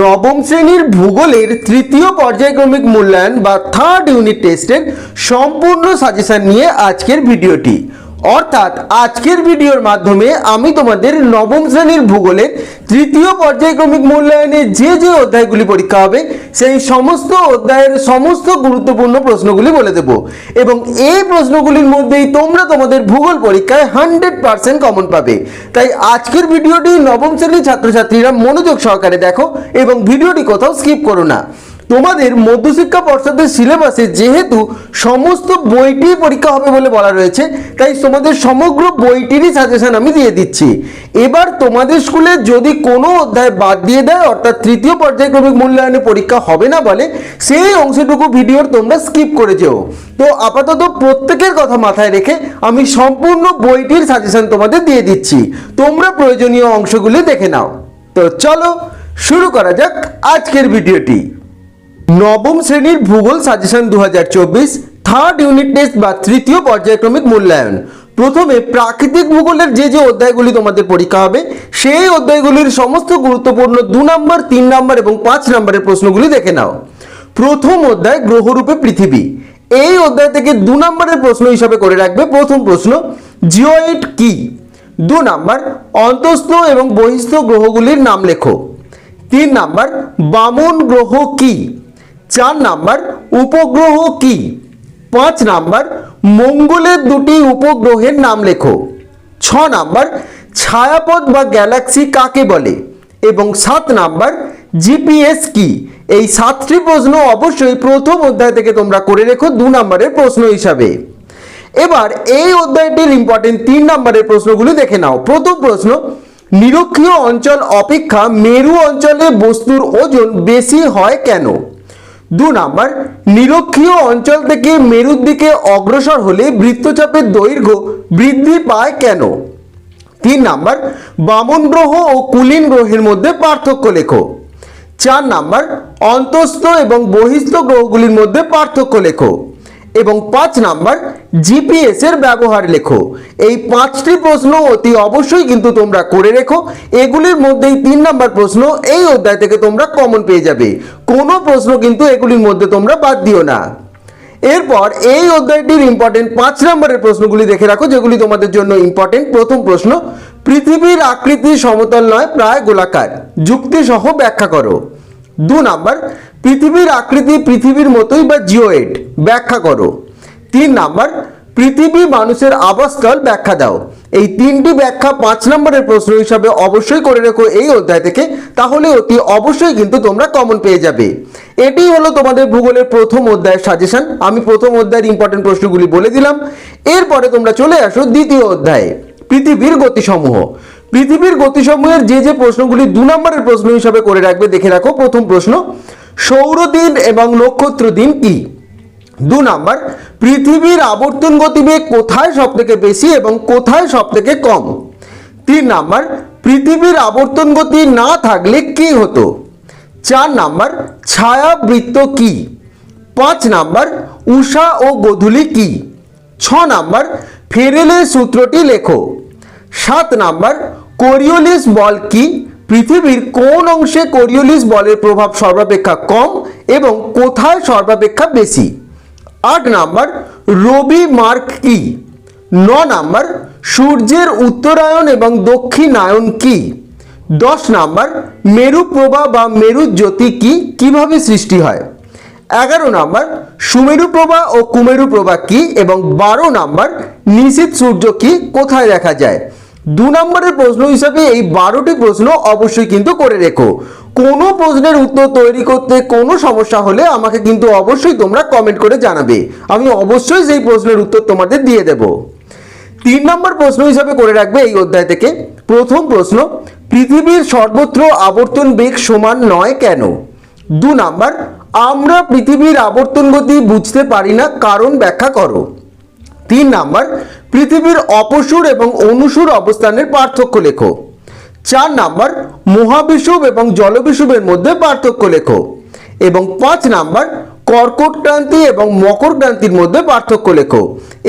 নবম শ্রেণির ভূগোলের তৃতীয় পর্যায়ক্রমিক মূল্যায়ন বা থার্ড ইউনিট টেস্টের সম্পূর্ণ সাজেশন নিয়ে আজকের ভিডিওটি। অর্থাৎ আজকের ভিডিওর মাধ্যমে আমি তোমাদের নবম শ্রেণির ভূগোলের তৃতীয় পর্যায়ক্রমিক মূল্যায়নে যে যে অধ্যায়গুলি পরীক্ষা হবে, সেই সমস্ত অধ্যায়ের সমস্ত গুরুত্বপূর্ণ প্রশ্নগুলি বলে দেব। এবং এই প্রশ্নগুলির মধ্যেই তোমরা তোমাদের ভূগোল পরীক্ষায় হান্ড্রেড পার্সেন্ট কমন পাবে। তাই আজকের ভিডিওটি নবম শ্রেণির ছাত্রছাত্রীরা মনোযোগ সহকারে দেখো এবং ভিডিওটি কোথাও স্কিপ করো না। তোমাদের মধ্যশিক্ষা পর্ষদের সিলেবাসে যেহেতু সমস্ত বইটি পরীক্ষা হবে বলে বলা রয়েছে, তাই তোমাদের সমগ্র বইটিরই সাজেশন আমি দিয়ে দিচ্ছি। এবার তোমাদের স্কুলে যদি কোনো অধ্যায় বাদ দিয়ে দেয়, অর্থাৎ তৃতীয় পর্যায়ক্রমিক মূল্যায়নে পরীক্ষা হবে না বলে, সেই অংশটুকু ভিডিওর তোমরা স্কিপ করে যেও। তো আপাতত প্রত্যেকের কথা মাথায় রেখে আমি সম্পূর্ণ বইটির সাজেশন তোমাদের দিয়ে দিচ্ছি। তোমরা প্রয়োজনীয় অংশগুলি দেখে নাও। তো চলো শুরু করা যাক আজকের ভিডিওটি। নবম শ্রেণির ভূগোল সাজেশন দু হাজার চব্বিশ থার্ড ইউনিট টেস্ট বা তৃতীয় পর্যায়ক্রমিক মূল্যায়ন। প্রথমে প্রাকৃতিক ভূগোলের যে যে অধ্যায়গুলি তোমাদের পরীক্ষা হবে, সেই অধ্যায়গুলির সমস্ত গুরুত্বপূর্ণ দু নম্বর, তিন নম্বর এবং পাঁচ নম্বরের প্রশ্নগুলি দেখে নাও। প্রথম অধ্যায় গ্রহরূপে পৃথিবী। এই অধ্যায় থেকে দু নম্বরের প্রশ্ন হিসাবে করে রাখবে প্রথম প্রশ্ন, জিওয়েট কি? দু নাম্বার, অন্তস্থ এবং বহিস্থ গ্রহগুলির নাম লেখো। তিন নাম্বার, বামন গ্রহ কি? চার নাম্বার উপগ্রহ কি? পাঁচ নাম্বার মঙ্গলের দুটি উপগ্রহের নাম লেখো। ছ নাম্বার ছায়াপথ বা গ্যালাক্সি কাকে বলে? এবং সাত নাম্বার জিপিএস কি? এই সাতটি প্রশ্ন অবশ্যই প্রথম অধ্যায় থেকে তোমরা করে রেখো দু নম্বরের প্রশ্ন হিসাবে। এবার এই অধ্যায়টির ইম্পর্টেন্ট তিন নম্বরের প্রশ্নগুলি দেখে নাও। প্রথম প্রশ্ন, নিরক্ষীয় অঞ্চল অপেক্ষা মেরু অঞ্চলে বস্তুর ওজন বেশি হয় কেন? দু নাম্বার, নিরক্ষীয় অঞ্চল থেকে মেরুর দিকে অগ্রসর হলে বৃত্তচাপের দৈর্ঘ্য বৃদ্ধি পায় কেন? তিন নাম্বার, বামন গ্রহ ও কুলিন গ্রহের মধ্যে পার্থক্য লেখো। চার নাম্বার, অন্তস্থ এবং বহিস্থ গ্রহগুলির মধ্যে পার্থক্য লেখো। এবং পাঁচ নাম্বার জিপিএস এর ব্যবহার লেখো। এই পাঁচটি প্রশ্ন অতি অবশ্যই কিন্তু তোমরা করে রেখো। এগুলির মধ্যেই তিন নাম্বার প্রশ্ন এই অধ্যায় থেকে তোমরা কমন পেয়ে যাবে। কোনো প্রশ্ন কিন্তু এগুলির মধ্যে তোমরা বাদ দিও না। এরপর এই অধ্যায়টির ইম্পর্টেন্ট পাঁচ নম্বরের প্রশ্নগুলি দেখে রাখো, যেগুলি তোমাদের জন্য ইম্পর্টেন্ট প্রথম প্রশ্ন, পৃথিবীর আকৃতি সমতল নয়, প্রায় গোলাকার। যুক্তি সহ ব্যাখ্যা করো। দু নাম্বার, পৃথিবীর আকৃতি পৃথিবীর মতোই বা জিওয়েড ব্যাখ্যা করো। তিন নাম্বার, পৃথিবী মানুষের আবাসস্থল ব্যাখ্যা দাও। এই তিনটি ব্যাখ্যা পাঁচ নম্বরের প্রশ্ন হিসাবে অবশ্যই করে রেখো এই অধ্যায় থেকে, তাহলে অতি অবশ্যই কিন্তু তোমরা কমন পেয়ে যাবে। এটি হলো তোমাদের ভূগোলের প্রথম অধ্যায়ের সাজেশন আমি প্রথম অধ্যায়ের ইম্পর্টেন্ট প্রশ্নগুলি বলে দিলাম। এরপরে তোমরা চলে আসো দ্বিতীয় অধ্যায়ে, পৃথিবীর গতিসমূহ। পৃথিবীর গতিসমূহের যে যে প্রশ্নগুলি দু নম্বরের প্রশ্ন হিসাবে করে রাখবে, দেখে রাখো। প্রথম প্রশ্ন, সৌরদিন এবং নক্ষত্র দিন কি? দু নাম্বার, পৃথিবীর আবর্তন গতিবেগ কোথায় সব থেকে বেশি এবং কোথায় সব থেকে কম? তিন নাম্বার, পৃথিবীর আবর্তন গতি না থাকলে কি হতো? চার নাম্বার, ছায়াবৃত্ত কি? পাঁচ নাম্বার, উষা ও গোধূলি কি? ছ নাম্বার, ফেরেলের সূত্রটি লেখো। সাত নাম্বার কোরিওলিস বল কি? পৃথিবীর কোন অংশে কোরিওলিস বলের প্রভাব সর্বাপেক্ষা কম এবং কোথায় সর্বাপেক্ষা বেশি? আট নাম্বার, রবি মার্ক কি? ন নাম্বার, সূর্যের উত্তরায়ণ এবং দক্ষিণায়ন কি? দশ নাম্বার মেরু প্রভা বা মেরু জ্যোতি কি? কীভাবে সৃষ্টি হয়? এগারো নাম্বার সুমেরু প্রভা ও কুমেরু প্রভা কি? এবং বারো নাম্বার নিশীত সূর্য কি? কোথায় দেখা যায়? দু নম্বরের প্রশ্ন হিসাবে এই বারোটি প্রশ্ন অবশ্যই কিন্তু করে রেখো। কোনো প্রশ্নের উত্তর তৈরি করতে কোনো সমস্যা হলে আমাকে কিন্তু অবশ্যই তোমরা কমেন্ট করে জানাবে। আমি অবশ্যই সেই প্রশ্নের উত্তর তোমাদের দিয়ে দেব। তিন নম্বর প্রশ্ন হিসাবে করে রাখবে এই অধ্যায় থেকে। প্রথম প্রশ্ন, পৃথিবীর সর্বত্র আবর্তন বেগ সমান নয় কেন? দু নাম্বার, আমরা পৃথিবীর আবর্তন গতি বুঝতে পারি না, কারণ ব্যাখ্যা করো। তিন নাম্বার পৃথিবীর অপসুর এবং অনুসুর অবস্থানের পার্থক্য লেখো। চার নাম্বার, মহাবিষুব এবং জলবিষুবের মধ্যে পার্থক্য লেখো। এবং পাঁচ নাম্বার কর্কট ক্রান্তি এবং মকর ক্রান্তির মধ্যে পার্থক্য লেখো।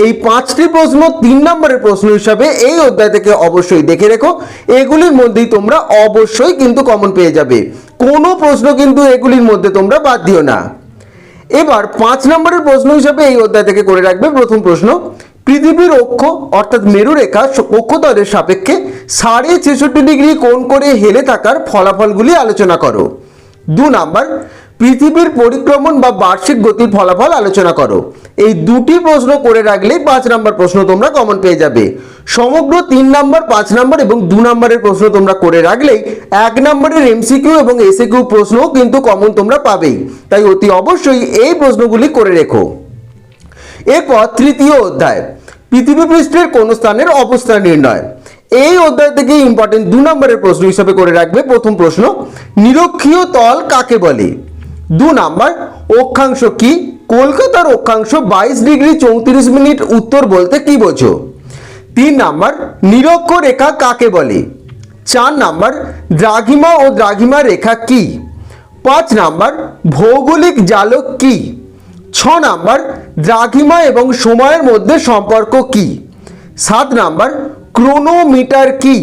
এই পাঁচটি প্রশ্ন তিন নম্বরের প্রশ্ন হিসাবে এই অধ্যায় থেকে অবশ্যই দেখে রেখো। এগুলির মধ্যেই তোমরা অবশ্যই কিন্তু কমন পেয়ে যাবে। কোনো প্রশ্ন কিন্তু এগুলির মধ্যে তোমরা বাদ দিও না। এবার পাঁচ নম্বরের প্রশ্ন হিসাবে এই অধ্যায় থেকে করে রাখবে প্রথম প্রশ্ন। পৃথিবীর অক্ষ, অর্থাৎ মেরুরেখা অক্ষতলের সাপেক্ষে সাড়ে ছেষট্টি ডিগ্রি কোণ করে হেলে থাকার ফলাফলগুলি আলোচনা করো। দু নাম্বার, পৃথিবীর পরিক্রমণ বা বার্ষিক গতির ফলাফল আলোচনা করো। এই দুটি প্রশ্ন করে রাখলেই পাঁচ নাম্বার প্রশ্ন তোমরা কমন পেয়ে যাবে। সমগ্র তিন নাম্বার, পাঁচ নাম্বার এবং দু নাম্বারের প্রশ্ন তোমরা করে রাখলেই এক নাম্বারের এমসিকিউ এবং এসিকিউ প্রশ্নও কিন্তু কমন তোমরা পাবেই। তাই অতি অবশ্যই এই প্রশ্নগুলি করে রেখো। এরপর তৃতীয় অধ্যায়। পৃথিবী পৃষ্ঠের কোন স্থানের অবস্থান নির্ণয়। এই অধ্যায় থেকে ইম্পর্টেন্ট দু নম্বরের প্রশ্ন হিসাবে করে রাখবে। প্রথম প্রশ্ন, নিরক্ষীয় তল কাকে বলে? দু নাম্বার, অক্ষাংশ কি? কলকাতার অক্ষাংশ বাইশ ডিগ্রি চৌত্রিশ মিনিট উত্তর বলতে কি বোঝো? তিন নাম্বার, নিরক্ষ রেখা কাকে বলে? চার নাম্বার, দ্রাঘিমা ও দ্রাঘিমা রেখা কি? পাঁচ নাম্বার, ভৌগোলিক জালক কি? ছ নাম্বার, দ্রাঘিমা এবং সময়ের মধ্যে সম্পর্ক কি? সাত নাম্বার ক্রোনোমিটার কি?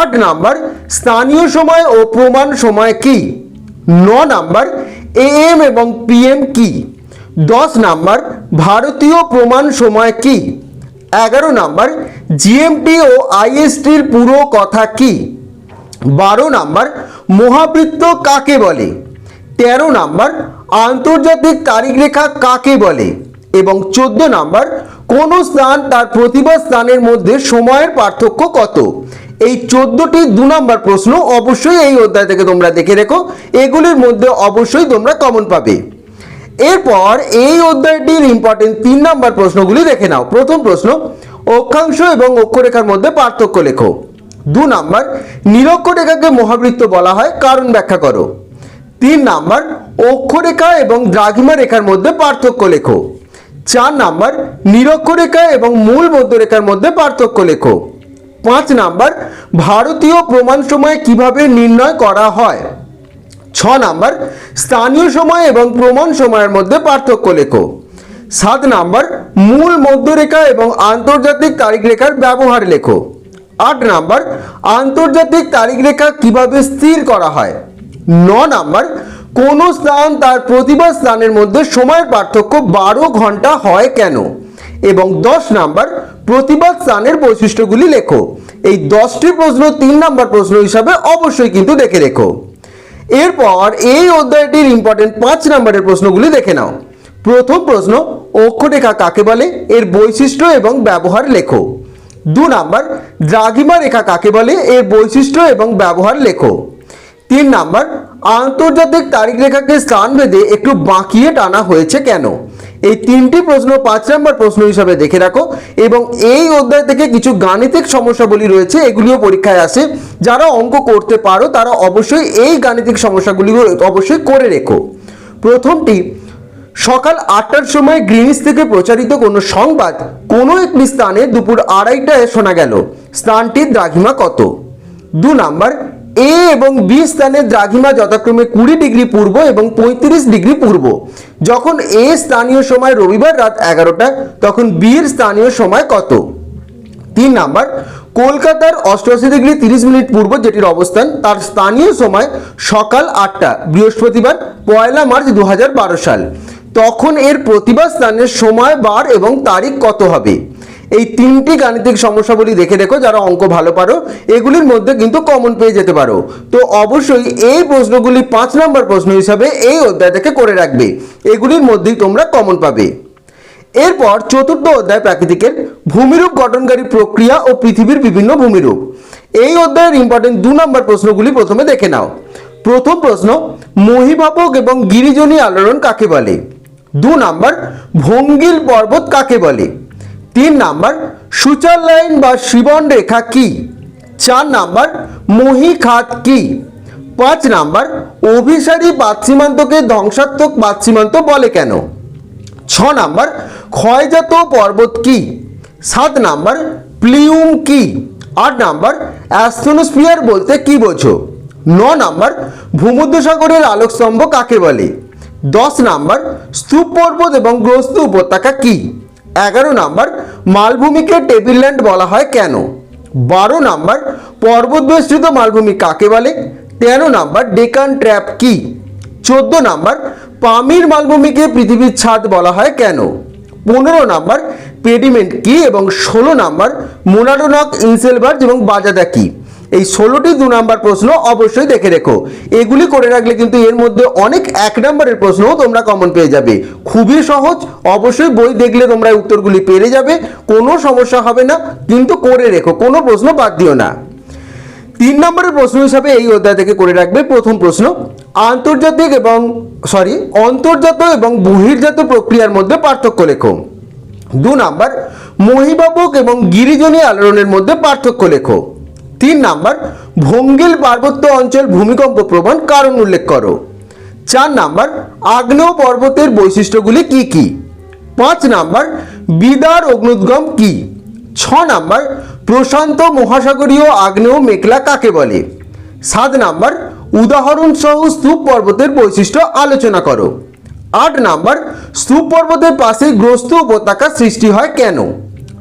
আট নাম্বার, স্থানীয় সময় ও প্রমাণ সময় কি? ন নাম্বার, এএম এবং পিএম কি? দশ নাম্বার, ভারতীয় প্রমাণ সময় কি? এগারো নাম্বার, জিএমটি ও আইএসটির পুরো কথা কি? বারো নাম্বার, মহাবৃত্ত কাকে বলে? তেরো নাম্বার, আন্তর্জাতিক তারিখ রেখা কাকে বলে? এবং চোদ্দ নাম্বার, কোন স্থান তার প্রতিভা স্থানের মধ্যে সময়ের পার্থক্য কত? এই চোদ্দটি দু নাম্বার প্রশ্ন অবশ্যই এই অধ্যায় থেকে তোমরা দেখে রেখো। এগুলির মধ্যে অবশ্যই তোমরা কমন পাবে। এরপর এই অধ্যায়টির ইম্পর্টেন্ট তিন নাম্বার প্রশ্নগুলি দেখে নাও। প্রথম প্রশ্ন, অক্ষাংশ এবং অক্ষরেখার মধ্যে পার্থক্য লেখো। দু নাম্বার, নিরক্ষরেখাকে মহাবৃত্ত বলা হয়, কারণ ব্যাখ্যা করো। তিন নাম্বার, অক্ষরেখা এবং দ্রাঘিমা রেখার মধ্যে পার্থক্য লেখো। চার নাম্বার, নিরক্ষরেখা এবং মূল মধ্যরেখার মধ্যে পার্থক্য লেখো। পাঁচ নাম্বার, ভারতীয় প্রমাণ সময় কীভাবে নির্ণয় করা হয়? ছ নাম্বার, স্থানীয় সময় এবং প্রমাণ সময়ের মধ্যে পার্থক্য লেখো। সাত নাম্বার, মূল মধ্যরেখা এবং আন্তর্জাতিক তারিখ রেখার ব্যবহার লেখো। আট নাম্বার, আন্তর্জাতিক তারিখ রেখা কীভাবে স্থির করা হয়? ন নাম্বার, কোন স্থান তার প্রতিভা স্থানের মধ্যে সময়ের পার্থক্য বারো ঘণ্টা হয় কেন? এবং দশ নাম্বার প্রতিবাদ স্থানের বৈশিষ্ট্যগুলি লেখো। এই দশটি প্রশ্ন তিন নাম্বার প্রশ্ন হিসাবে অবশ্যই কিন্তু দেখে রেখো। এরপর এই অধ্যায়টির ইম্পর্টেন্ট পাঁচ নম্বরের প্রশ্নগুলি দেখে নাও। প্রথম প্রশ্ন, অক্ষরেখা কাকে বলে? এর বৈশিষ্ট্য এবং ব্যবহার লেখো। দু নাম্বার, দ্রাঘিমা রেখা কাকে বলে? এর বৈশিষ্ট্য এবং ব্যবহার লেখো। তিন নাম্বার, আন্তর্জাতিক তারিখ রেখাকে স্থান ভেদে একটু বাঁকিয়ে টানা হয়েছে কেন? এই তিনটি প্রশ্ন পাঁচ নম্বর প্রশ্ন হিসাবে দেখে রাখো এবং এই অধ্যায় থেকে কিছু গাণিতিক সমস্যাগুলি রয়েছে, এগুলিও পরীক্ষায় আসে। যারা অঙ্ক করতে পারো, তারা অবশ্যই এই গাণিতিক সমস্যাগুলি অবশ্যই করে রেখো। প্রথমটি, সকাল আটটার সময় গ্রিনিস থেকে প্রচারিত কোনো সংবাদ কোনো একটি স্থানে দুপুর আড়াইটায় শোনা গেল। স্থানটির দ্রাঘিমা কত? দু নাম্বার এ এবং বি স্থানে দ্রাঘিমা যথাক্রমে কুড়ি ডিগ্রি পূর্ব এবং পঁয়ত্রিশ ডিগ্রি পূর্ব। যখন এ স্থানীয় সময় রবিবার রাত এগারোটা, তখন বি এর স্থানীয় সময় কত? তিন নাম্বার, কলকাতার অষ্টআশি ডিগ্রি তিরিশ মিনিট পূর্ব যেটির অবস্থান, তার স্থানীয় সময় সকাল আটটা, বৃহস্পতিবার, পয়লা মার্চ দু হাজার বারো সাল। তখন এর প্রতিভা স্থানের সময়, বার এবং তারিখ কত হবে? এই তিনটি গাণিতিক সমস্যাগুলি দেখে দেখো, যারা অঙ্ক ভালো পারো, এগুলির মধ্যে কিন্তু কমন পেয়ে যেতে পারো। তো অবশ্যই এই প্রশ্নগুলি পাঁচ নম্বর প্রশ্ন হিসাবে এই অধ্যায় থেকে করে রাখবে। এগুলির মধ্যেই তোমরা কমন পাবে। এরপর চতুর্থ অধ্যায় প্রাকৃতিকের ভূমিরূপ গঠনকারী প্রক্রিয়া ও পৃথিবীর বিভিন্ন ভূমিরূপ। এই অধ্যায়ের ইম্পর্টেন্ট দু নম্বর প্রশ্নগুলি প্রথমে দেখে নাও। প্রথম প্রশ্ন মহিভাবক এবং গিরিজনী আলোড়ন কাকে বলে? দু নম্বর, ভঙ্গিল পর্বত কাকে বলে? তিন নাম্বার, সুচার লাইন বা শিবন রেখা কি? চার নাম্বার মহিখাত কি? পাঁচ নাম্বার, অভিসারী পাচ্ছিমান্তকে ধ্বংসাত্মক পাচ্ছিমান্ত বলে কেন? ছ নাম্বার, ক্ষয়জাত পর্বত কি? সাত নাম্বার, প্লিউম কি? আট নাম্বার, অ্যাস্ট্রোনোস্ফিয়ার বলতে কি বোঝো? ন নাম্বার, ভূমধ্যসাগরের আলোকস্তম্ভ কাকে বলে? দশ নাম্বার স্তূপ পর্বত এবং গ্রস্ত উপত্যকা কি? এগারো নাম্বার, মালভূমিকে টেবিল ল্যান্ড বলা হয় কেন? বারো নাম্বার পর্বত বেষ্টিত মালভূমি কাকে বলে? তেরো নাম্বার, ডেকান ট্র্যাপ কি? চোদ্দ নাম্বার, পামির মালভূমিকে পৃথিবীর ছাদ বলা হয় কেন? পনেরো নাম্বার, পেডিমেন্ট কি? এবং ষোলো নাম্বার মোনাডোনক ইনসেলবার্জ এবং বাজাদা কি? এই ষোলোটি দু নাম্বার প্রশ্ন অবশ্যই দেখে রেখো। এগুলি করে রাখলে কিন্তু এর মধ্যে অনেক এক নম্বরের প্রশ্নও তোমরা কমন পেয়ে যাবে। খুবই সহজ, অবশ্যই বই দেখলে তোমরা উত্তরগুলি পেরে যাবে, কোনো সমস্যা হবে না, কিন্তু করে রেখো, কোনো প্রশ্ন বাদ দিও না। তিন নম্বরের প্রশ্ন হিসাবে এই অধ্যায় থেকে করে রাখবে প্রথম প্রশ্ন, আন্তর্জাতিক এবং সরি অন্তর্জাত এবং বহির্জাত প্রক্রিয়ার মধ্যে পার্থক্য লেখো। দু নাম্বার, মহিবাবক এবং গিরিজনী আলোড়নের মধ্যে পার্থক্য লেখো। তিন নাম্বার, ভঙ্গিল পার্বত্য অঞ্চল ভূমিকম্প প্রবণ কারণ উল্লেখ করো। চার নাম্বার, আগ্নেয় পর্বতের বৈশিষ্ট্যগুলি কি কি? পাঁচ নাম্বার, বিদার অগ্নুদ্গম কি? ছ নাম্বার, প্রশান্ত মহাসাগরীয় আগ্নেয় মেঘলা কাকে বলে? সাত নাম্বার, উদাহরণ সহ স্তূপ পর্বতের বৈশিষ্ট্য আলোচনা করো। আট নাম্বার, স্তূপ পর্বতের পাশে গ্রস্ত উপত্যকা সৃষ্টি হয় কেন?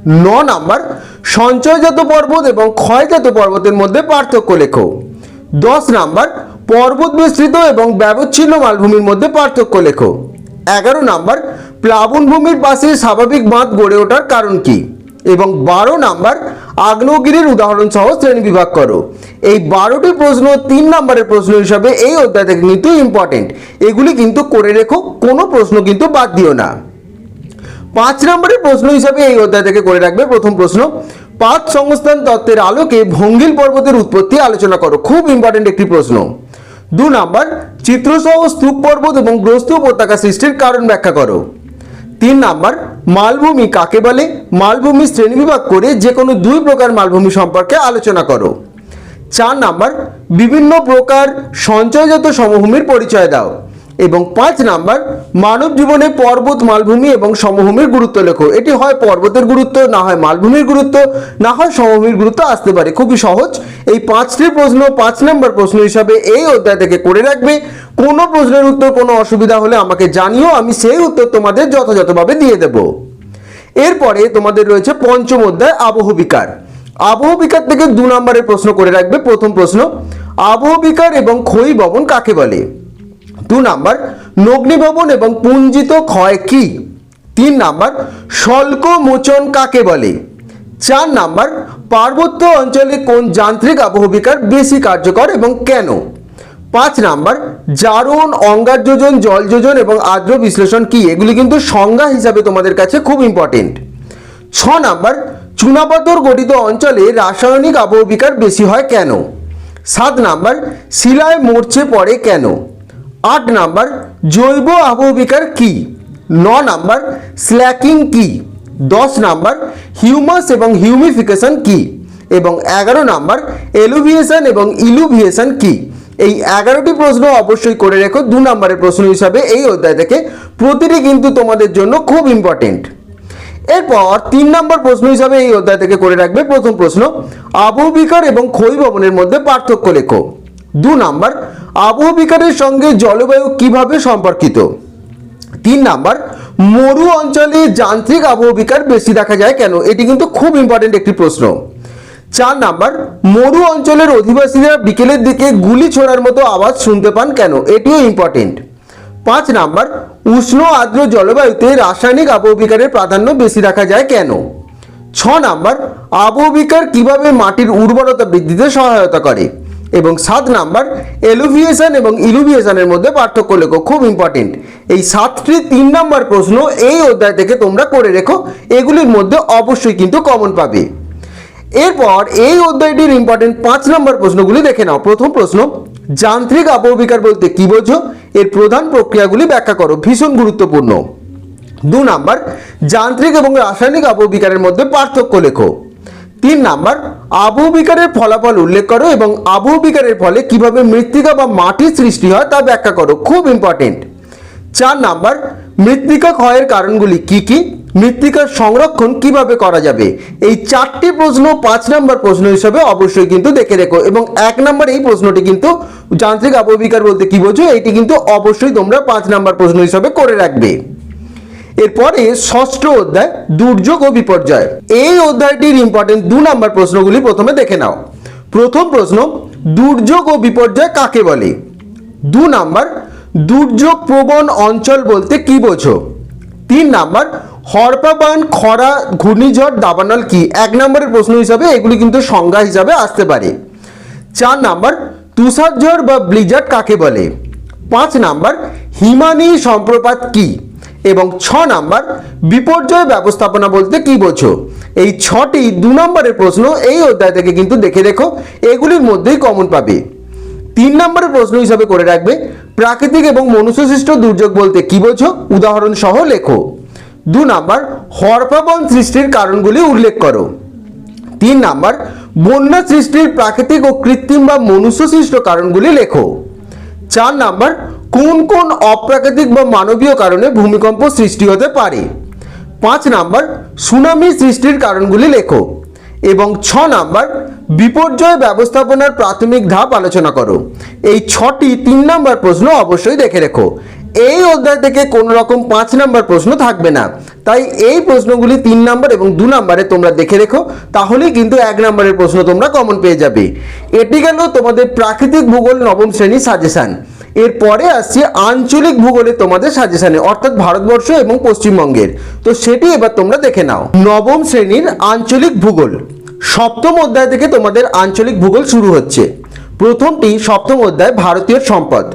ন নাম্বার সঞ্চয়জাত পর্বত এবং ক্ষয়জাত পর্বতের মধ্যে পার্থক্য লেখো। দশ নাম্বার, পর্বত বিস্তৃত এবং ব্যবচ্ছিন্ন মালভূমির মধ্যে পার্থক্য লেখো। এগারো নাম্বার, প্লাবনভূমির পাশে স্বাভাবিক বাঁধ গড়ে ওঠার কারণ কি? এবং বারো নাম্বার, আগ্নেয়গিরির উদাহরণ সহ শ্রেণি বিভাগ করো। এই বারোটি প্রশ্ন তিন নম্বরের প্রশ্ন হিসাবে এই অধ্যায় থেকে কিন্তু ইম্পর্টেন্ট এগুলি কিন্তু করে রেখো, কোনো প্রশ্ন কিন্তু বাদ দিও না। পাঁচ নম্বরের প্রশ্ন হিসাবে এই অধ্যায় থেকে করে রাখবে। প্রথম প্রশ্ন, পাঁচ সংস্থান তত্ত্বের আলোকে ভঙ্গিল পর্বতের উৎপত্তি আলোচনা করো। খুব ইম্পর্টেন্ট একটি প্রশ্ন। দু নাম্বার, চিত্রসহ স্তূপ পর্বত এবং গ্রস্ত উপত্যকা সৃষ্টির কারণ ব্যাখ্যা করো। তিন নাম্বার, মালভূমি কাকে বলে? মালভূমি শ্রেণীবিভাগ করে যে কোনো দুই প্রকার মালভূমি সম্পর্কে আলোচনা করো। চার নাম্বার, বিভিন্ন প্রকার সঞ্চয়জাত সমভূমির পরিচয় দাও। এবং পাঁচ নাম্বার, মানব জীবনে পর্বত, মালভূমি এবং সমভূমির গুরুত্ব লেখো। এটি হয় পর্বতের গুরুত্ব, না হয় মালভূমির গুরুত্ব, না হয় সমভূমির গুরুত্ব আসতে পারে। খুবই সহজ। এই পাঁচটি প্রশ্ন, পাঁচ নম্বর প্রশ্ন হিসাবে এই অধ্যায় থেকে করে রাখবে। কোনো প্রশ্নের উত্তর, কোনো অসুবিধা হলে আমাকে জানিও, আমি সেই উত্তর তোমাদের যথাযথভাবে দিয়ে দেবো। এরপরে তোমাদের রয়েছে পঞ্চম অধ্যায় আবহবিকার আবহবিকার থেকে দু নম্বরের প্রশ্ন করে রাখবে। প্রথম প্রশ্ন আবহবিকার এবং ক্ষয়ী ভবন কাকে বলে? দু নাম্বার নগ্নি ভবন এবং পুঞ্জিত ক্ষয় কি? তিন নাম্বার, শল্ক মোচন কাকে বলে? চার নাম্বার, পার্বত্য অঞ্চলে কোন যান্ত্রিক আবহবিকার বেশি কার্যকর এবং কেন? পাঁচ নাম্বার, জারণ, অঙ্গার যোজন, জল যোজন এবং আর্দ্র বিশ্লেষণ কি? এগুলি কিন্তু সংজ্ঞা হিসাবে তোমাদের কাছে খুব ইম্পর্টেন্ট ছ নাম্বার, চুনাপাথর গঠিত অঞ্চলে রাসায়নিক আবহবিকার বেশি হয় কেন? সাত নাম্বার, শিলায় মরচে পড়ে কেন? আট নাম্বার, জৈব আবহবিকার কি? ন নাম্বার, স্ল্যাকিং কি? দশ নাম্বার, হিউমাস এবং হিউমিফিকেশন কি? এবং এগারো নাম্বার, এলুভিয়েশন এবং ইলুভিয়েশন কি? এই এগারোটি প্রশ্ন অবশ্যই করে রেখো। দু নম্বরের প্রশ্ন হিসাবে এই অধ্যায় থেকে প্রতিটি কিন্তু তোমাদের জন্য খুব ইম্পর্টেন্ট এরপর তিন নম্বর প্রশ্ন হিসাবে এই অধ্যায় থেকে করে রাখবে। প্রথম প্রশ্ন, আবহবিকার এবং ক্ষয়ী ভবনের মধ্যে পার্থক্য লেখো। দু নাম্বার আবহবিকারের সঙ্গে জলবায়ু কীভাবে সম্পর্কিত? তিন নাম্বার, মরু অঞ্চলে যান্ত্রিক আবহবিকার বেশি দেখা যায় কেন? এটি কিন্তু খুব ইম্পর্টেন্ট একটি প্রশ্ন। চার নাম্বার, মরু অঞ্চলের অধিবাসীরা বিকেলের দিকে গুলি ছোড়ার মতো আওয়াজ শুনতে পান কেন? এটিও ইম্পর্টেন্ট পাঁচ নাম্বার, উষ্ণ আর্দ্র জলবায়ুতে রাসায়নিক আবহবিকারের প্রাধান্য বেশি দেখা যায় কেন? ছ নাম্বার আবহবিকার কীভাবে মাটির উর্বরতা বৃদ্ধিতে সহায়তা করে? এবং সাত নাম্বার, এলুভিয়েশন এবং ইলুভিয়েশনের মধ্যে পার্থক্য লেখো, খুব ইম্পর্টেন্ট এই সাতটি তিন নাম্বার প্রশ্ন এই অধ্যায় থেকে তোমরা করে রেখো, এগুলির মধ্যে অবশ্যই কিন্তু কমন পাবে। এরপর এই অধ্যায়টির ইম্পর্টেন্ট পাঁচ নম্বর প্রশ্নগুলি দেখে নাও। প্রথম প্রশ্ন, যান্ত্রিক আবহবিকার বলতে কি বোঝো? এর প্রধান প্রক্রিয়াগুলি ব্যাখ্যা করো, ভীষণ গুরুত্বপূর্ণ। দু নাম্বার, যান্ত্রিক এবং রাসায়নিক আবহবিকারের মধ্যে পার্থক্য লেখো। তিন নাম্বার আবহবিকারের ফলাফল উল্লেখ করো এবং আবহবিকারের ফলে কীভাবে মৃত্তিকা বা মাটির সৃষ্টি হয় তা ব্যাখ্যা করো, খুব ইম্পর্টেন্ট চার নাম্বার, মৃত্তিকা ক্ষয়ের কারণগুলি কি কি? মৃত্তিকার সংরক্ষণ কীভাবে করা যাবে? এই চারটি প্রশ্ন পাঁচ নাম্বার প্রশ্ন হিসেবে অবশ্যই কিন্তু দেখে রেখো এবং এক নাম্বার এই প্রশ্নটি কিন্তু যান্ত্রিক আবহবিকার বলতে কি বোঝো? এটি কিন্তু অবশ্যই তোমরা পাঁচ নাম্বার প্রশ্ন হিসাবে করে রাখবে। এরপরে ষষ্ঠ অধ্যায়, দুর্যোগ ও বিপর্যয়। এই অধ্যায়টির ইম্পর্টেন্ট দু নাম্বার প্রশ্নগুলি প্রথমে দেখে নাও। প্রথম প্রশ্ন, দুর্যোগ ও বিপর্যয় কাকে বলে? দু নাম্বার, দুর্যোগ প্রবণ অঞ্চল বলতে কি বোঝো? তিন নাম্বার হরপাবান খরা, ঘূর্ণিঝড়, দাবানল কি? এক নম্বরের প্রশ্ন হিসাবে এগুলি কিন্তু সংজ্ঞা হিসাবে আসতে পারে। চার নাম্বার, তুষারঝড় বা ব্লিজার্ড কাকে বলে? পাঁচ নাম্বার, হিমানি সম্প্রপাত কি? এবং ছ নাম্বার বিপর্যয় ব্যবস্থাপনা বলতে কি বোঝো? এই ছটি দু নম্বরের প্রশ্ন এই অধ্যায় থেকে কিন্তু দেখে রেখো, এগুলির মধ্যেই কমন পাবে। তিন নম্বরের প্রশ্ন হিসাবে করে রাখবে, প্রাকৃতিক এবং মনুষ্যসৃষ্ট দুর্যোগ বলতে কি বোঝো? উদাহরণ সহ লেখো। দু নাম্বার, হরপাবন সৃষ্টির কারণগুলি উল্লেখ করো। তিন নাম্বার, বন্যা সৃষ্টির প্রাকৃতিক ও কৃত্রিম বা মনুষ্য সৃষ্ট কারণগুলি লেখো। চার নাম্বার, কোন কোন অপ্রাকৃতিক বা মানবীয় কারণে ভূমিকম্প সৃষ্টি হতে পারে? পাঁচ নাম্বার সুনামি সৃষ্টির কারণগুলি লেখো। এবং ছ নাম্বার, বিপর্যয় ব্যবস্থাপনার প্রাথমিক ধাপ আলোচনা করো। এই ছটি তিন নাম্বার প্রশ্ন অবশ্যই দেখে রেখো। এই অধ্যায় থেকে কোনো রকম পাঁচ নাম্বার প্রশ্ন থাকবে না। তাই এই প্রশ্নগুলি তিন নাম্বার এবং দু নাম্বারে তোমরা দেখে রেখো, তাহলেই কিন্তু এক নাম্বারের প্রশ্ন তোমরা কমন পেয়ে যাবে। এটি গেল তোমাদের প্রাকৃতিক ভূগোল নবম শ্রেণি সাজেশান এরপরে আসছে আঞ্চলিক ভূগোলে তোমাদের সাজেশানে অর্থাৎ ভারতবর্ষ এবং পশ্চিমবঙ্গের। তো সেটি এবার তোমরা দেখে নাও। নবম শ্রেণির আঞ্চলিক ভূগোল। সপ্তম অধ্যায় থেকে তোমাদের আঞ্চলিক ভূগোল শুরু হচ্ছে। প্রথমটি সপ্তম অধ্যায় ভারতীয় সম্পদ।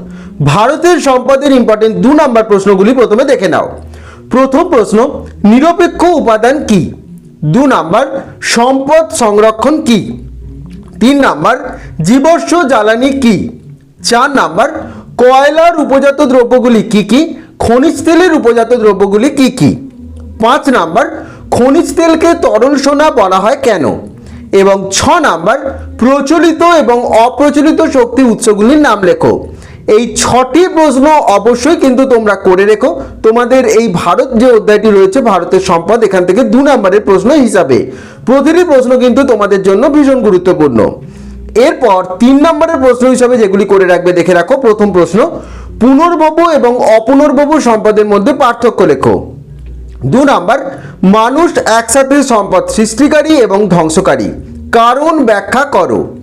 ভারতের সম্পদের ইম্পর্টেন্ট দু নম্বর প্রশ্নগুলি প্রথমে দেখে নাও। প্রথম প্রশ্ন, নিরপেক্ষ উপাদান কি? দু নাম্বার, সম্পদ সংরক্ষণ কি? তিন নাম্বার, জীবস্ব জ্বালানি কি? চার নাম্বার, কয়লার উপজাত দ্রব্যগুলি কি কি? খনিজ তেলের উপজাত দ্রব্যগুলি কি কি? পাঁচ নাম্বার, খনিজ তেলকে তরল সোনা বলা হয় কেন? এবং ছ নাম্বার, প্রচলিত এবং অপ্রচলিত শক্তি উৎসগুলির নাম লেখো। এই ছটি প্রশ্ন অবশ্যই কিন্তু তোমরা করে রেখো। তোমাদের এই ভারত যে অধ্যায়টি রয়েছে, ভারতের সম্পদ, এখান থেকে দু নম্বরের প্রশ্ন হিসাবে। প্রতিটি প্রশ্ন কিন্তু তোমাদের জন্য ভীষণ গুরুত্বপূর্ণ। এরপর তিন নম্বরের প্রশ্ন হিসাবে যেগুলি করে রাখবে, দেখে রাখো। প্রথম প্রশ্ন পুনর্ভব এবং অপুনর্ভব সম্পদের মধ্যে পার্থক্য লেখো। দু নম্বর, মানুষ একসাথে সম্পদ সৃষ্টিকারী এবং ধ্বংসকারী। কারণ ব্যাখ্যা করো।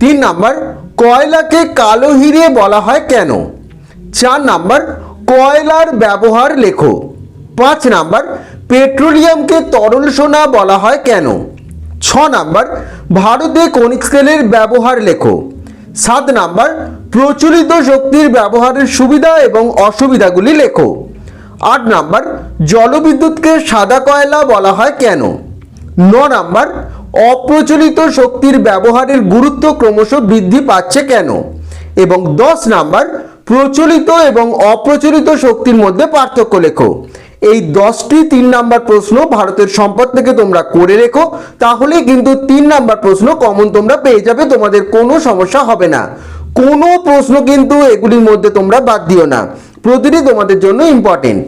তিন নাম্বার কয়লাকে কালো হিরে বলা হয় কেন? চার নাম্বার, কয়লার ব্যবহার লেখো। পাঁচ নাম্বার, পেট্রোলিয়ামকে তরল সোনা বলা হয় কেন? ছ নাম্বার, ভারতে তেলের ব্যবহার লেখো। সাত নাম্বার, প্রচলিত শক্তির ব্যবহারের সুবিধা এবং অসুবিধাগুলি লেখো। আট নাম্বার, জলবিদ্যুৎকে সাদা কয়লা বলা হয় কেন? ন নাম্বার অপ্রচলিত শক্তির ব্যবহারের গুরুত্ব ক্রমশ বৃদ্ধি পাচ্ছে কেন? এবং দশ নাম্বার, প্রচলিত এবং অপ্রচলিত শক্তির মধ্যে পার্থক্য লেখো। এই দশটি তিন নাম্বার প্রশ্ন ভারতের সম্পদ থেকে তোমরা করে রেখো তাহলে কিন্তু তিন নাম্বার প্রশ্ন কমন তোমরা পেয়ে যাবে, তোমাদের কোনো সমস্যা হবে না। কোনো প্রশ্ন কিন্তু এগুলির মধ্যে তোমরা বাদ দিও না। প্রতিটি তোমাদের জন্য ইম্পর্টেন্ট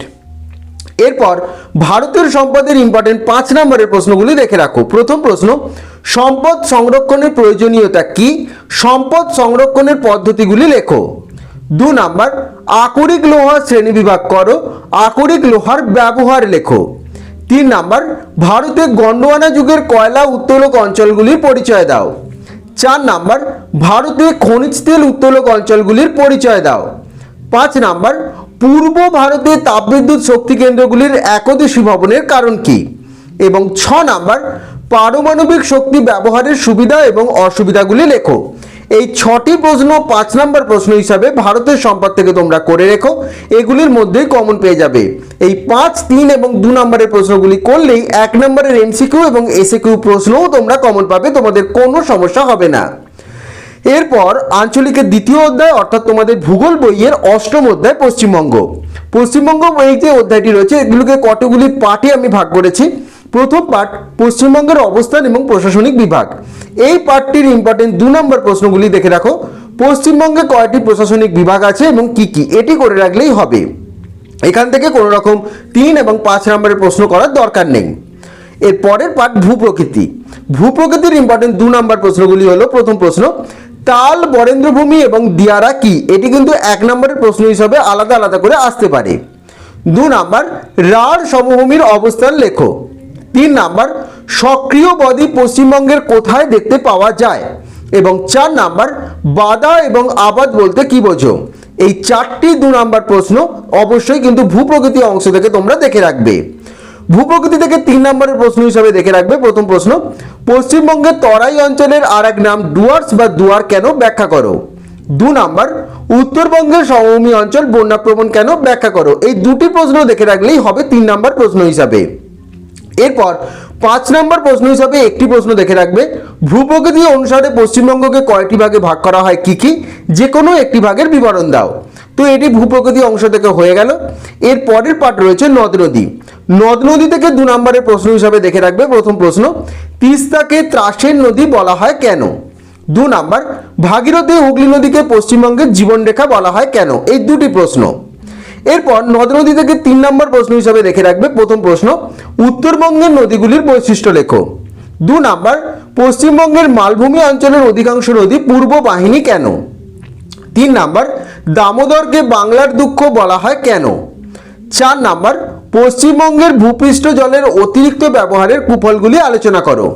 এরপর ভারতের সম্পদের ইম্পর্টেন্ট পাঁচ নম্বরের প্রশ্নগুলি দেখে রাখো। প্রথম প্রশ্ন, সম্পদ সংরক্ষণের প্রয়োজনীয়তা কি? সম্পদ সংরক্ষণের পদ্ধতিগুলি লেখো। দু নাম্বার, আকরিক লোহার শ্রেণীবিভাগ করো, আকরিক লোহার ব্যবহার লেখো। তিন নাম্বার, ভারতে গন্ডোয়ানা যুগের কয়লা উত্তোলক অঞ্চলগুলির পরিচয় দাও। চার নাম্বার, ভারতে খনিজ তেল উত্তোলক অঞ্চলগুলির পরিচয় দাও। পাঁচ নাম্বার, পূর্ব ভারতে তাপবিদ্যুৎ শক্তি কেন্দ্রগুলির একদেশী ভবনের কারণ কি? এবং ছ নাম্বার, পারমাণবিক শক্তি ব্যবহারের সুবিধা এবং অসুবিধাগুলি লেখো। এই ছটি প্রশ্ন পাঁচ নাম্বার প্রশ্ন হিসাবে ভারতের সম্পদ থেকে তোমরা করে রেখো, এগুলির মধ্যেই কমন পেয়ে যাবে। এই পাঁচ, তিন এবং দু নম্বরের প্রশ্নগুলি করলেই এক নম্বরের এমসিকিউ এবং এসিকিউ প্রশ্নও তোমরা কমন পাবে, তোমাদের কোনো সমস্যা হবে না। এরপর আঞ্চলিকের দ্বিতীয় অধ্যায়, অর্থাৎ তোমাদের ভূগোল বইয়ের অষ্টম অধ্যায়, পশ্চিমবঙ্গ। পশ্চিমবঙ্গ এই যে অধ্যায়টি রয়েছে, এগুলোকে কতগুলি পার্টে আমি ভাগ করেছি? প্রথম পার্ট পশ্চিমবঙ্গের অবস্থান এবং প্রশাসনিক বিভাগ। এই পার্টটির ইম্পর্টেন্ট দু নম্বর প্রশ্নগুলি দেখে রাখো। পশ্চিমবঙ্গে কয়টি প্রশাসনিক বিভাগ আছে এবং কি কি? এটি করে রাখলেই হবে। এখান থেকে কোনো রকম তিন এবং পাঁচ নম্বরের প্রশ্ন করার দরকার নেই। এর পরের পার্ট ভূপ্রকৃতি। ভূপ্রকৃতির ইম্পর্টেন্ট দু নম্বর প্রশ্নগুলি হলো, প্রথম প্রশ্ন তাল, বরেন্দ্রভূমি এবং দিয়ারা কি? এটি কিন্তু এক নম্বরের প্রশ্ন হিসাবে আলাদা আলাদা করে আসতে পারে। দু নাম্বার, রাঢ় সমভূমির অবস্থান লেখো। তিন নাম্বার, সক্রিয় বদ্বীপ পশ্চিমবঙ্গের কোথায় দেখতে পাওয়া যায়? এবং চার নাম্বার, বাদা এবং আবাদ বলতে কি বোঝো? এই চারটি দু নাম্বার প্রশ্ন অবশ্যই কিন্তু ভূপ্রকৃতি অংশ থেকে তোমরা দেখে রাখবে। ভূপ্রকৃতি থেকে তিন নম্বরের প্রশ্ন হিসাবে দেখে রাখবে। প্রথম প্রশ্ন, পশ্চিমবঙ্গের তরাই অঞ্চলের আর এক নাম ডুয়ার্স বা দুয়ার কেন ব্যাখ্যা করো? দু নাম্বার, উত্তরবঙ্গের সমভূমি অঞ্চল বন্যাপ্রবণ কেন ব্যাখ্যা করো? এই দুটি প্রশ্ন দেখে রাখলেই হবে তিন নম্বর প্রশ্ন হিসাবে। এরপর পাঁচ নম্বর প্রশ্ন হিসাবে একটি প্রশ্ন দেখে রাখবে, ভূপ্রকৃতি অনুসারে পশ্চিমবঙ্গকে কয়টি ভাগে ভাগ করা হয়, কি কি? যে কোনো একটি ভাগের বিবরণ দাও। তো এটি ভূপ্রকৃতি অংশ থেকে হয়ে গেল। এর পরের পাঠ রয়েছে নদ নদী। নদ নদী থেকে দু নম্বরের প্রশ্ন হিসাবে দেখে রাখবে। প্রথম প্রশ্ন, তিস্তাকে ত্রাসের নদী বলা হয় কেন? দু নাম্বার, ভাগীরথী হুগলি নদীকে পশ্চিমবঙ্গের জীবনরেখা বলা হয় কেন? এই দুটি প্রশ্ন। এরপর নদ নদী থেকে তিন নম্বর প্রশ্ন হিসাবে দেখে রাখবে। প্রথম প্রশ্ন, উত্তরবঙ্গের নদীগুলির বৈশিষ্ট্য লেখো। দু নাম্বার, পশ্চিমবঙ্গের মালভূমি অঞ্চলের অধিকাংশ নদী পূর্ব বাহিনী কেন? তিন নাম্বার, দামোদরকে বাংলার দুঃখ বলা হয় কেন? চার নাম্বার পশ্চিমবঙ্গের ভূপৃষ্ঠ জলের অতিরিক্ত ব্যবহারের কুফলগুলি আলোচনা করো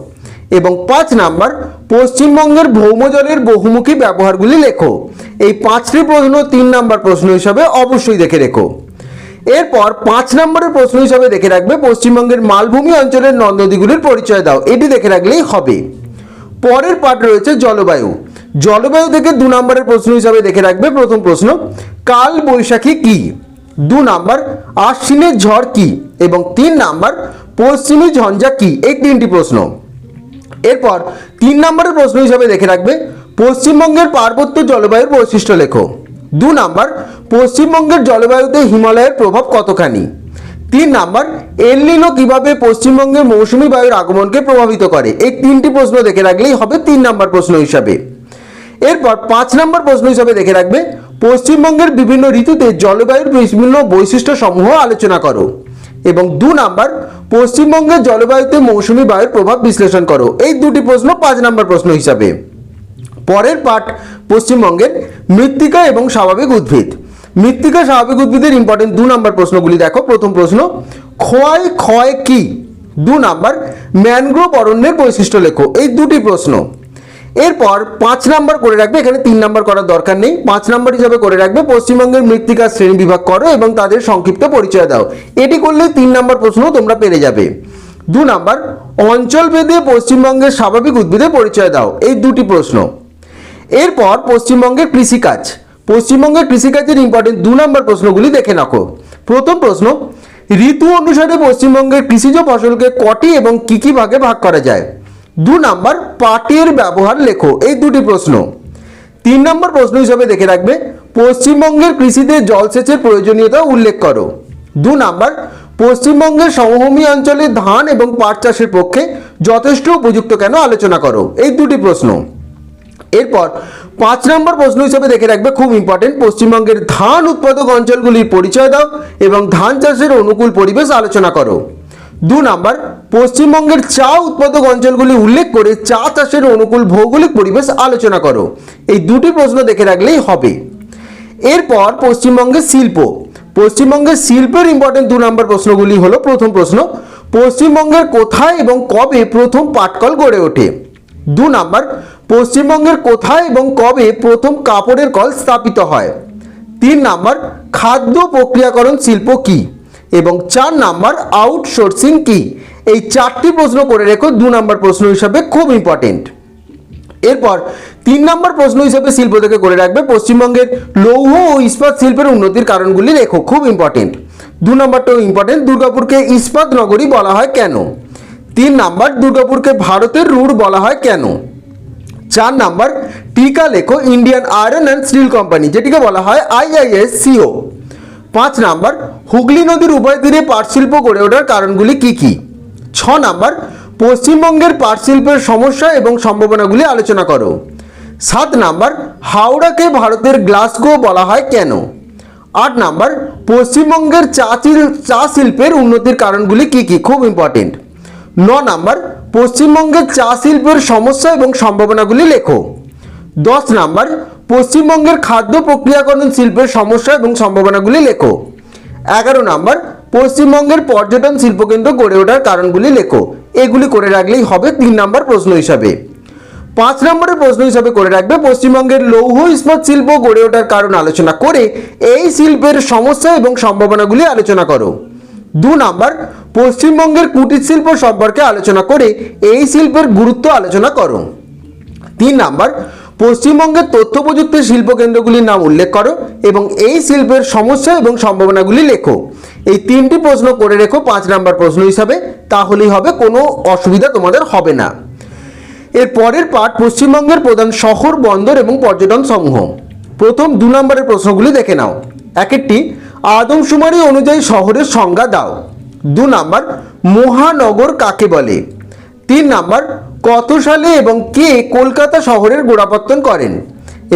এবং পাঁচ নাম্বার, পশ্চিমবঙ্গের ভৌমজলের বহুমুখী ব্যবহারগুলি লেখো। এই পাঁচটি প্রশ্ন তিন নাম্বার প্রশ্ন হিসাবে অবশ্যই দেখে রেখো। এরপর পাঁচ নম্বরের প্রশ্ন হিসাবে দেখে রাখবে পশ্চিমবঙ্গের মালভূমি অঞ্চলের নদ নদীগুলির পরিচয় দাও। এটি দেখে রাখলেই হবে। পরের পাঠ রয়েছে জলবায়ু। জলবায়ু থেকে দু নম্বরের প্রশ্ন হিসাবে দেখে রাখবে প্রথম প্রশ্ন, কাল বৈশাখী কি? দু নাম্বার, আশ্বিনের ঝড় কি এবং তিন নাম্বার, পশ্চিমী ঝঞ্ঝা কি? এই তিনটি প্রশ্ন। এরপর তিন নম্বরের প্রশ্ন হিসাবে দেখে রাখবে, পশ্চিমবঙ্গের পার্বত্য জলবায়ুর বৈশিষ্ট্য লেখো। দু নাম্বার, পশ্চিমবঙ্গের জলবায়ুতে হিমালয়ের প্রভাব কতখানি? তিন নাম্বার এলনিনো কীভাবে পশ্চিমবঙ্গের মৌসুমী বায়ুর আগমনকে প্রভাবিত করে? এই তিনটি প্রশ্ন দেখে রাখলেই হবে তিন নাম্বার প্রশ্ন হিসাবে। এরপর পাঁচ নম্বর প্রশ্ন হিসাবে দেখে রাখবে পশ্চিমবঙ্গের বিভিন্ন ঋতুতে জলবায়ুর বিভিন্ন বৈশিষ্ট্য সমূহ আলোচনা করো এবং দু নাম্বার, পশ্চিমবঙ্গের জলবায়ুতে মৌসুমী বায়ুর প্রভাব বিশ্লেষণ করো। এই দুটি প্রশ্ন পাঁচ নাম্বার প্রশ্ন হিসাবে। পরের পাঠ, পশ্চিমবঙ্গের মৃত্তিকা এবং স্বাভাবিক উদ্ভিদ। মৃত্তিকা, স্বাভাবিক উদ্ভিদের ইম্পর্টেন্ট দু নম্বর প্রশ্নগুলি দেখো। প্রথম প্রশ্ন, ক্ষয় ক্ষয় কি? দু নাম্বার, ম্যানগ্রোভ অরণ্যের বৈশিষ্ট্য লেখো। এই দুটি প্রশ্ন এরপর পাঁচ নাম্বার করে রাখবে, এখানে তিন নাম্বার করার দরকার নেই, পাঁচ নাম্বার হিসাবে করে রাখবে, পশ্চিমবঙ্গের মৃত্তিকার শ্রেণি বিভাগ করো এবং তাদের সংক্ষিপ্ত পরিচয় দাও। এটি করলে তিন নাম্বার প্রশ্ন তোমরা পেরে যাবে। দু নাম্বার, অঞ্চল ভেদে পশ্চিমবঙ্গের স্বাভাবিক উদ্ভিদের পরিচয় দাও, এই দুটি প্রশ্ন। এরপর পশ্চিমবঙ্গের কৃষিকাজ। পশ্চিমবঙ্গের কৃষিকাজের ইম্পর্টেন্ট দু নম্বর প্রশ্নগুলি দেখে রাখো। প্রথম প্রশ্ন, ঋতু অনুসারে পশ্চিমবঙ্গের কৃষিজ ফসলকে কটি এবং কি কি ভাগে ভাগ করা যায়? দু নাম্বার পাটের ব্যবহার লেখো, এই দুটি প্রশ্ন। তিন নম্বর প্রশ্ন হিসাবে দেখে রাখবে, পশ্চিমবঙ্গের কৃষিতে জলসেচের প্রয়োজনীয়তা উল্লেখ করো। দু নাম্বার, পশ্চিমবঙ্গের সমভূমি অঞ্চলে ধান এবং পাট চাষের পক্ষে যথেষ্ট উপযুক্ত কেন আলোচনা করো, এই দুটি প্রশ্ন। এরপর পাঁচ নম্বর প্রশ্ন হিসেবে দেখে রাখবে, খুব ইম্পর্টেন্ট পশ্চিমবঙ্গের ধান উৎপাদক অঞ্চলগুলির পরিচয় দাও এবং ধান চাষের অনুকূল পরিবেশ আলোচনা করো। দু নাম্বার, পশ্চিমবঙ্গের চা উৎপাদক অঞ্চলগুলি উল্লেখ করে চা চাষের অনুকূল ভৌগোলিক পরিবেশ আলোচনা করো। এই দুটি প্রশ্ন দেখে রাখলেই হবে। এরপর পশ্চিমবঙ্গের শিল্প। পশ্চিমবঙ্গের শিল্পের ইম্পর্টেন্ট দু নম্বর প্রশ্নগুলি হলো, প্রথম প্রশ্ন, পশ্চিমবঙ্গের কোথায় এবং কবে প্রথম পাটকল গড়ে ওঠে? দু নাম্বার, পশ্চিমবঙ্গের কোথায় এবং কবে প্রথম কাপড়ের কল স্থাপিত হয়? তিন নাম্বার, খাদ্য প্রক্রিয়াকরণ শিল্প কি? এবং চার নাম্বার আউটসোর্সিং কি? এই চারটি প্রশ্ন করে রেখো, দু নম্বর প্রশ্ন হিসাবে খুব ইম্পর্টেন্ট এরপর তিন নম্বর প্রশ্ন হিসেবে শিল্প থেকে করে রাখবে, পশ্চিমবঙ্গের লৌহ ও ইস্পাত শিল্পের উন্নতির কারণগুলি লেখো খুব ইম্পর্টেন্ট দু নম্বরটাও ইম্পর্টেন্ট দুর্গাপুরকে ইস্পাত নগরী বলা হয় কেন? তিন নাম্বার, দুর্গাপুরকে ভারতের রুড় বলা হয় কেন? চার নাম্বার, টিকা লেখো Indian iron and steel company যেটিকে বলা হয় আইআইএস সিও পাঁচ নাম্বার হুগলি নদীর উভয় তীরে পাট শিল্প গড়ে ওঠার কারণগুলি কি কি? ছ নাম্বার, পশ্চিমবঙ্গের পাট শিল্পের সমস্যা এবং সম্ভাবনাগুলি আলোচনা করো। সাত নাম্বার, হাওড়াকে ভারতের গ্লাসগো বলা হয় কেন? আট নাম্বার, পশ্চিমবঙ্গের চা চা শিল্পের উন্নতির কারণগুলি কি কি? খুব ইম্পর্টেন্ট ন নাম্বার, পশ্চিমবঙ্গের চা শিল্পের সমস্যা এবং সম্ভাবনাগুলি লেখো। দশ নাম্বার, পশ্চিমবঙ্গের খাদ্য প্রক্রিয়াকরণ শিল্পের সমস্যা এবং সম্ভাবনাগুলি লেখো। এগারো নাম্বার, পশ্চিমবঙ্গের পর্যটন শিল্পকেন্দ্র গড়ে ওঠার কারণগুলি লেখো। এগুলি করে রাখলেই হবে তিন নাম্বার প্রশ্ন হিসাবে। পাঁচ নম্বরের প্রশ্ন হিসাবে করে রাখবে, পশ্চিমবঙ্গের লৌহ ইস্পাত শিল্প গড়ে ওঠার কারণ আলোচনা করে এই শিল্পের সমস্যা এবং সম্ভাবনাগুলি আলোচনা করো। দু নাম্বার, পশ্চিমবঙ্গের কুটির শিল্প সম্পর্কে আলোচনা করে এই শিল্পের গুরুত্ব আলোচনা করো। তিন নাম্বার পশ্চিমবঙ্গের তথ্য প্রযুক্তি শিল্প কেন্দ্রগুলির নাম উল্লেখ করো এবং এই শিল্পের সমস্যা এবং সম্ভাবনাগুলি লেখো। এই তিনটি প্রশ্ন করে রেখো, পাঁচ নাম্বার প্রশ্ন হিসাবে। তাহলেই হবে, কোনো অসুবিধা তোমাদের হবে না। এর পরের পাঠ পশ্চিমবঙ্গের প্রধান শহর, বন্দর এবং পর্যটন সমূহ। প্রথম দু নম্বরের প্রশ্নগুলি দেখে নাও। এক একটি, আদমশুমারি অনুযায়ী শহরের সংজ্ঞা দাও। দু নাম্বার, মহানগর কাকে বলে? তিন নাম্বার কত সালে এবং কে কলকাতা শহরের গোড়াপত্তন করেন?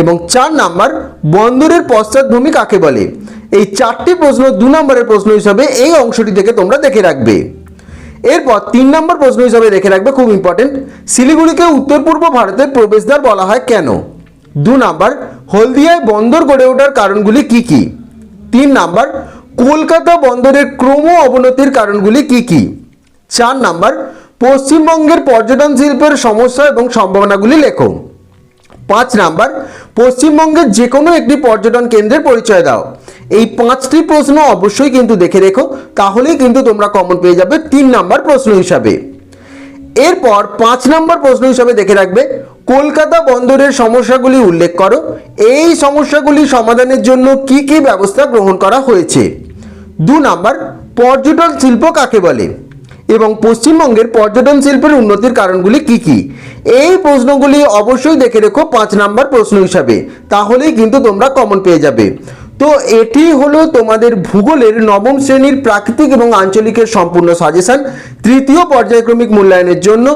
এবং চার নাম্বার বন্দরের পশ্চাৎভূমি কাকে বলে? এই চারটি প্রশ্ন দু নম্বরের প্রশ্ন হিসাবে এই অংশটি থেকে তোমরা দেখে রাখবে। এরপর তিন নম্বর প্রশ্ন হিসাবে রেখে রাখবে খুব ইম্পর্টেন্ট শিলিগুড়িকে উত্তর পূর্ব ভারতের প্রবেশদ্বার বলা হয় কেন? দু নাম্বার, হলদিয়ায় বন্দর গড়ে ওঠার কারণগুলি কি কি? তিন নাম্বার, কলকাতা বন্দরের ক্রম অবনতির কারণগুলি কি কি? চার নাম্বার পশ্চিমবঙ্গের পর্যটন শিল্পের সমস্যা এবং সম্ভাবনাগুলি লেখো। পাঁচ নাম্বার, পশ্চিমবঙ্গের যে কোনো একটি পর্যটন কেন্দ্রের পরিচয় দাও। এই পাঁচটি প্রশ্ন অবশ্যই কিন্তু দেখে রেখো, তাহলেই কিন্তু তোমরা কমন পেয়ে যাবে তিন নাম্বার প্রশ্ন হিসাবে। এরপর পাঁচ নম্বর প্রশ্ন হিসাবে দেখে রাখবে, কলকাতা বন্দরের সমস্যাগুলি উল্লেখ করো। এই সমস্যাগুলি সমাধানের জন্য কি কি ব্যবস্থা গ্রহণ করা হয়েছে? দু নাম্বার, পর্যটন শিল্প কাকে বলে? এবং পশ্চিমবঙ্গের পর্যটন শিল্পের উন্নতির কারণগুলি কি কি? এই প্রশ্নগুলি অবশ্যই দেখে রেখো পাঁচ নাম্বার প্রশ্ন হিসাবে, তাহলেই কিন্তু তোমরা কমন পেয়ে যাবে। তো এটি হলো তোমাদের ভূগোলের নবম শ্রেণির প্রাকৃতিক এবং আঞ্চলিকের সম্পূর্ণ সাজেশন তৃতীয় পর্যায়ক্রমিক মূল্যায়নের জন্য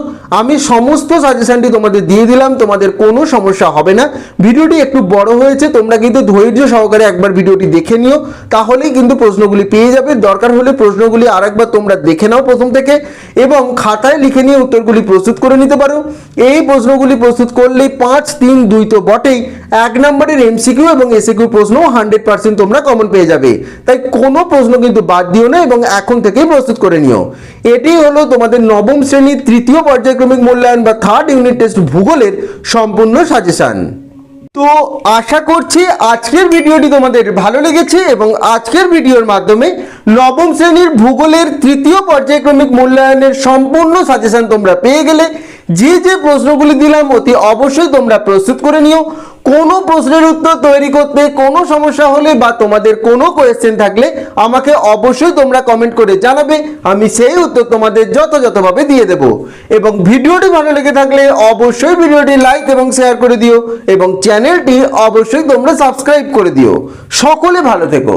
আমি সমস্ত সাজেশনটি তোমাদের দিয়ে দিলাম, তোমাদের কোনো সমস্যা হবে না। ভিডিওটি একটু বড় হয়েছে, তোমরা কিন্তু ধৈর্য সহকারে একবার ভিডিওটি দেখে নিও, তাহলেই কিন্তু প্রশ্নগুলি পেয়ে যাবে। দরকার হলে প্রশ্নগুলি আরেকবার তোমরা দেখে নাও প্রথম থেকে, এবং খাতায় লিখে নিয়ে উত্তরগুলি প্রস্তুত করে নিতে পারো। এই প্রশ্নগুলি প্রস্তুত করলেই পাঁচ, তিন, দুই তো বটেই এক নম্বরের এমসিকিউ এবং এসিকিউ প্রশ্ন হান্ড্রেড পার্সেন্ট তোমরা কমন পেয়ে যাবে। তাই কোনো প্রশ্ন কিন্তু বাদ দিও না এবং এখন থেকেই প্রস্তুত করে নিও। এটি হলো তোমাদের নবম শ্রেণির তৃতীয় পর্যায়ক্রমিক মূল্যায়ন বা থার্ড ইউনিট টেস্ট ভূগোলের সম্পূর্ণ সাজেশান তো আশা করছি আজকের ভিডিওটি তোমাদের ভালো লেগেছে এবং আজকের ভিডিওর মাধ্যমে নবম শ্রেণির ভূগোলের তৃতীয় পর্যায়ক্রমিক মূল্যায়নের সম্পূর্ণ সাজেশন তোমরা পেয়ে গেলে। যে যে প্রশ্নগুলি দিলাম অতি অবশ্যই তোমরা প্রস্তুত করে নিও। কোনো প্রশ্নের উত্তর তৈরি করতে কোনো সমস্যা হলে বা তোমাদের কোনো কোয়েশ্চেন থাকলে আমাকে অবশ্যই তোমরা কমেন্ট করে জানাবে। আমি সেই উত্তর তোমাদের যথাযথভাবে দিয়ে দেব। এবং ভিডিওটি ভালো লেগে থাকলে অবশ্যই ভিডিওটি লাইক এবং শেয়ার করে দিও এবং চ্যানেলটি অবশ্যই তোমরা সাবস্ক্রাইব করে দিও। সকলে ভালো থেকো।